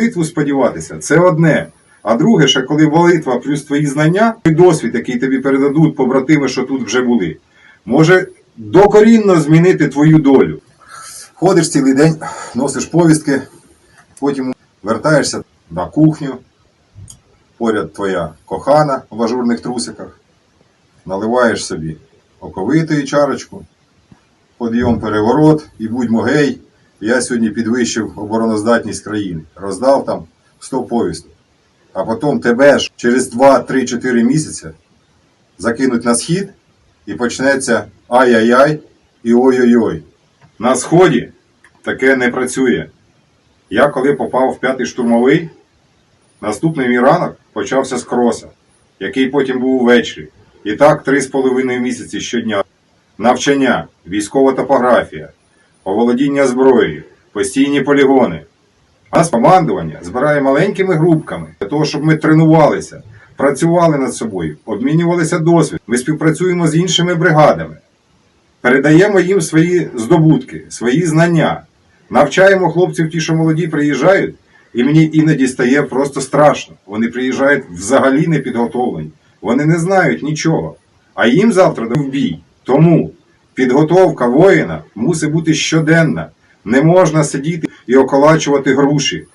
Молитву сподіватися це одне. А друге, ще коли молитва плюс твої знання, і досвід, який тобі передадуть побратими, що тут вже були, може докорінно змінити твою долю. Ходиш цілий день, носиш повістки, потім вертаєшся на кухню, поряд твоя кохана в ажурних трусиках, наливаєш собі оковитої чарочку, подйом переворот і будьмо гей. Я сьогодні підвищив обороноздатність країни, роздав там 100 повісток. А потім тебе ж через 2-3-4 місяці закинуть на схід і почнеться ай-яй-яй і ой-ой-ой. На сході таке не працює. Я коли попав в п'ятий штурмовий, наступний мій ранок почався з кроса, який потім був увечері. І так три з половиною місяці щодня. Навчання, військова топографія, оволодіння зброєю, постійні полігони. Нас командування збирає маленькими групками для того, щоб ми тренувалися, працювали над собою, обмінювалися досвідом. Ми співпрацюємо з іншими бригадами, передаємо їм свої здобутки, свої знання, навчаємо хлопців, ті, що молоді приїжджають, і мені іноді стає просто страшно. Вони приїжджають взагалі не підготовлені, вони не знають нічого. А їм завтра в бій. Тому підготовка воїна мусить бути щоденна. Не можна сидіти і околачувати груші.